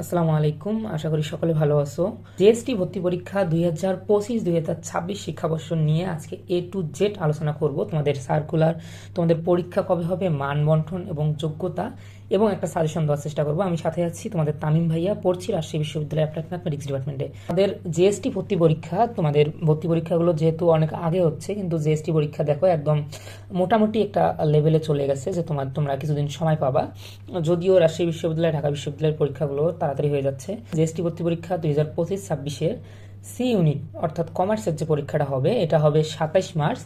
আসসালামু আলাইকুম, আশা করি সকলে ভালো আছো। জিএসটি ভর্তি পরীক্ষা দুই হাজার পঁচিশ, দুই হাজার ছাব্বিশ শিক্ষাবর্ষ নিয়ে আজকে এ টু জেড আলোচনা করব। তোমাদের সার্কুলার তোমাদের পরীক্ষা কবে হবে, মান বন্টন এবং যোগ্যতা এবং একটা সাজেশন দেওয়ার চেষ্টা করব। আমি সাথে আছি তোমাদের তামিম ভাইয়া, পড়ছি রাজশাহী বিশ্ববিদ্যালয় অ্যাপ্লাইড ম্যাথমেটিক্স ডিপার্টমেন্টে আমাদের জিএসটি ভর্তি পরীক্ষা, তোমাদের ভর্তি পরীক্ষাগুলো যেহেতু অনেক আগে হচ্ছে, কিন্তু জিএসটি পরীক্ষা দেখো একদম মোটামুটি একটা লেভেলে চলে গেছে যে তোমার তোমরা কিছুদিন সময় পাবা। যদিও রাজশাহী বিশ্ববিদ্যালয়, ঢাকা বিশ্ববিদ্যালয়ের পরীক্ষাগুলো তাড়াতাড়ি হয়ে যাচ্ছে। জিএসটি ভর্তি পরীক্ষা দুই হাজার পঁচিশ ছাব্বিশের। সি ইউনিট অর্থাৎ কমার্সের যে পরীক্ষাটা হবে, এটা হবে সাতাইশ মার্চ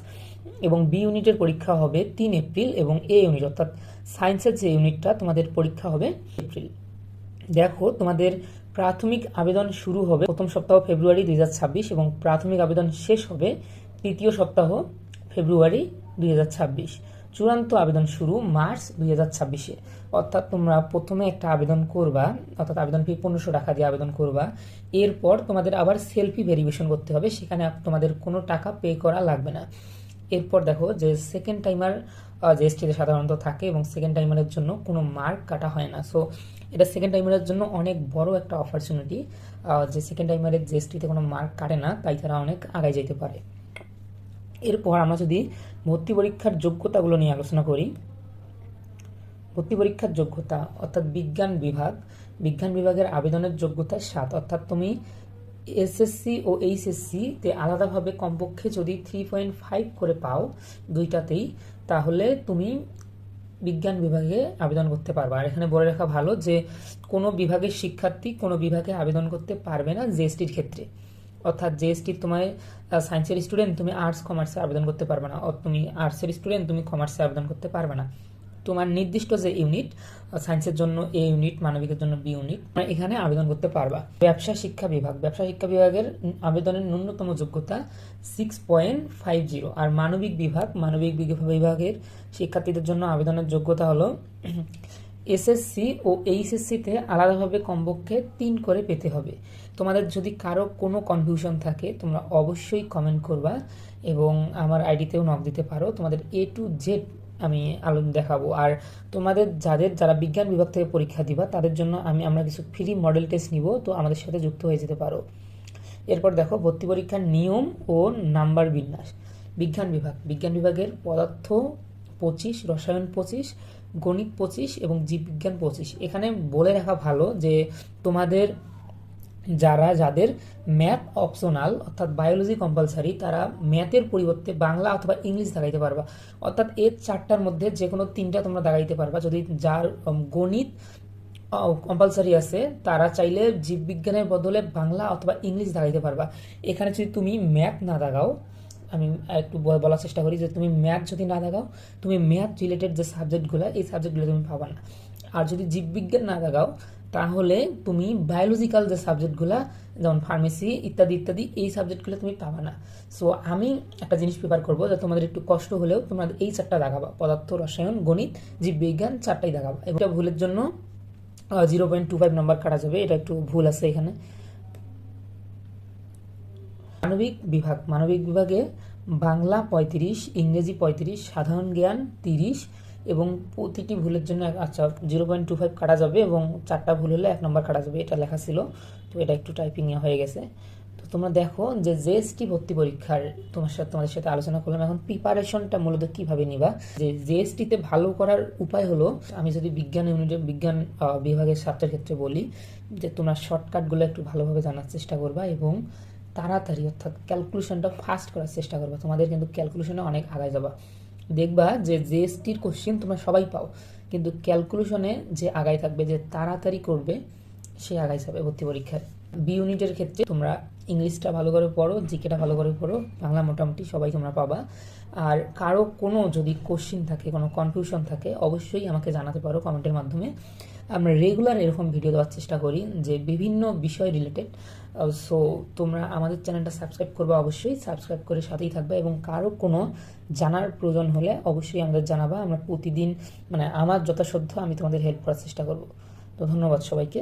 এবং বি ইউনিটের পরীক্ষা হবে তিন এপ্রিল এবং এ ইউনিট অর্থাৎ সায়েন্সের যে ইউনিটটা তোমাদের পরীক্ষা হবে এপ্রিল। দেখো, তোমাদের প্রাথমিক আবেদন শুরু হবে প্রথম সপ্তাহ ফেব্রুয়ারি দুই হাজার ছাব্বিশ এবং প্রাথমিক আবেদন শেষ হবে তৃতীয় সপ্তাহ ফেব্রুয়ারি দুই হাজার ছাব্বিশ। চূড়ান্ত আবেদন শুরু মার্চ দুই হাজার ছাব্বিশে। অর্থাৎ তোমরা প্রথমে একটা আবেদন করবা, অর্থাৎ আবেদন ফি পনেরোশো টাকা দিয়ে আবেদন করবা। এরপর তোমাদের আবার সেলফি ভেরিফিকেশন করতে হবে, সেখানে তোমাদের কোনো টাকা পে করা লাগবে না। এরপর দেখো যে সেকেন্ড টাইমার জিএসটিতে সাধারণত থাকে এবং সেকেন্ড টাইমারের জন্য কোনো মার্ক কাটা হয় না। সো এটা সেকেন্ড টাইমারের জন্য অনেক বড় একটা অপরচুনিটি যে সেকেন্ড টাইমারের জিএসটিতে কোনো মার্ক কাটে না, তাই তারা অনেক আগায় যেতে পারে। এরপর আমরা যদি ভর্তি পরীক্ষার যোগ্যতাগুলো নিয়ে আলোচনা করি, ভর্তি পরীক্ষার যোগ্যতা অর্থাৎ বিজ্ঞান বিভাগ, বিজ্ঞান বিভাগের আবেদনের যোগ্যতা সাত। অর্থাৎ তুমি এসএসসি ও এইচএসসিতে আলাদাভাবে কমপক্ষে যদি থ্রি পয়েন্ট ফাইভ করে পাও দুইটাতেই, তাহলে তুমি বিজ্ঞান বিভাগে আবেদন করতে পারবে। আর এখানে বলে রাখা ভালো যে কোনো বিভাগের শিক্ষার্থী কোনো বিভাগে আবেদন করতে পারবে না জিএসটির ক্ষেত্রে। অর্থাৎ জিএসটি তোমার সায়েন্সের স্টুডেন্ট তুমি আর্টস কমার্সে আবেদন করতে পারবে না। তুমি আর্টসের স্টুডেন্ট তুমি কমার্সে আবেদন করতে পারবে না। তোমার নির্দিষ্ট যে ইউনিট সায়েন্সের জন্য এ ইউনিট মানবিকের জন্য বি ইউনিট এখানে আবেদন করতে পারবা। ব্যবসা শিক্ষা বিভাগ, ব্যবসা শিক্ষা বিভাগের আবেদনের ন্যূনতম যোগ্যতা সিক্স পয়েন্ট ফাইভ জিরো আর মানবিক বিভাগ, মানবিক বিভাগের শিক্ষার্থীদের জন্য আবেদনের যোগ্যতা হলো এসএসসি ও এইচএসসিতে আলাদাভাবে কমপক্ষে তিন করে পেতে হবে। তোমাদের যদি কারও কোনো কনফিউশন থাকে, তোমরা অবশ্যই কমেন্ট করবা এবং আমার আইডিতেও নক দিতে পারো। তোমাদের এ টু জেড আমি আলো দেখাবো। আর তোমাদের যাদের, যারা বিজ্ঞান বিভাগ থেকে পরীক্ষা দিবা, তাদের জন্য আমি, আমরা কিছু ফ্রি মডেল টেস্ট নিব, তো আমাদের সাথে যুক্ত হয়ে যেতে পারো। এরপর দেখো, ভর্তি পরীক্ষার নিয়ম ও নাম্বার বিন্যাস। বিজ্ঞান বিভাগ। বিজ্ঞান বিভাগের পদার্থ পঁচিশ, রসায়ন পঁচিশ, গণিত পঁচিশ এবং জীববিজ্ঞান পঁচিশ। এখানে বলে রাখা ভালো যে তোমাদের যারা, যাদের ম্যাথ অপশনাল অর্থাৎ বায়োলজি কম্পালসারি তারা ম্যাথের পরিবর্তে বাংলা অথবা ইংলিশ দেখাইতে পারবা। অর্থাৎ এর চারটার মধ্যে যে কোনো তিনটা তোমরা দেখাইতে পারবা। যদি যার গণিত কম্পালসারি আছে, তারা চাইলে জীববিজ্ঞানের বদলে বাংলা অথবা ইংলিশ দেখাইতে পারবা। এখানে যদি তুমি ম্যাথ না দেখাও আমি একটু বলার চেষ্টা করি যে তুমি ম্যাথ যদি না দেখাও, তুমি ম্যাথ রিলেটেড যে সাবজেক্টগুলো এই সাবজেক্টগুলো তুমি পাবা না। আর যদি জীববিজ্ঞান না দেখাও, তাহলে তুমি বায়োলজিক্যাল যে সাবজেক্টগুলো যেমন ফার্মেসি ইত্যাদি ইত্যাদি, এই সাবজেক্টগুলো তুমি পাবা না। সো আমি একটা জিনিস প্রিপার করব যে তোমাদের একটু কষ্ট হলেও তোমরা এই চারটা দেখাবা। পদার্থ, রসায়ন, গণিত, জীববিজ্ঞান চারটাই দেখাবা। এটা ভুলের জন্য zero point two five number কাটা যাবে। এটা একটু ভুল আছে এখানে। মানবিক বিভাগ, মানবিক বিভাগে বাংলা পঁয়ত্রিশ, ইংরেজি পঁয়ত্রিশ, সাধারণ জ্ঞান তিরিশ এবং প্রতিটি ভুলের জন্য আচ্ছা জিরো পয়েন্ট টু ফাইভ কাটা যাবে এবং চারটা ভুল হলে এক নম্বর কাটা যাবে, এটা লেখা ছিল। তো এটা একটু টাইপিং হয়ে গেছে। তো তোমরা দেখো যে জেএসটি ভর্তি পরীক্ষার তোমার সাথে, তোমাদের সাথে আলোচনা করলাম। এখন প্রিপারেশনটা মূলত কীভাবে নিবা? যে জেএসটিতে ভালো করার উপায় হলো, আমি যদি বিজ্ঞান ইউনিটের বিজ্ঞান বিভাগের ছাত্রের ক্ষেত্রে বলি, যে তোমরা শর্টকাটগুলো একটু ভালোভাবে জানার চেষ্টা করবা এবং তাড়াতাড়ি, অর্থাৎ ক্যালকুলেশনটা ফাস্ট করার চেষ্টা করবা। তোমাদের কিন্তু ক্যালকুলেশনে অনেক আগায় যাবা। দেখবা যে জিএসটির কোশ্চেন তোমরা সবাই পাও, কিন্তু ক্যালকুলেশনে যে আগায় থাকবে, যে তাড়াতাড়ি করবে, সে আগায় যাবে ভর্তি পরীক্ষায়। বি ইউনিটের ক্ষেত্রে তোমরা ইংলিশটা ভালো করে পড়ো, জিকেটা ভালো করে পড়ো, বাংলা মোটামুটি সবাই তোমরা পাবা। আর কারও কোনো যদি কোশ্চিন থাকে, কোনো কনফিউশন থাকে, অবশ্যই আমাকে জানাতে পারো কমেন্টের মাধ্যমে। আমরা রেগুলার এরকম ভিডিও দেওয়ার চেষ্টা করি যে বিভিন্ন বিষয় রিলেটেড সো তোমরা আমাদের চ্যানেলটা সাবস্ক্রাইব করবে অবশ্যই সাবস্ক্রাইব করে সাথেই থাকবে এবং কারও কোনো জানার প্রয়োজন হলে অবশ্যই আমাদের জানাবা। আমরা প্রতিদিন মানে আমার যথাসাধ্য আমি তোমাদের হেল্প করার চেষ্টা করব। তো ধন্যবাদ সবাইকে।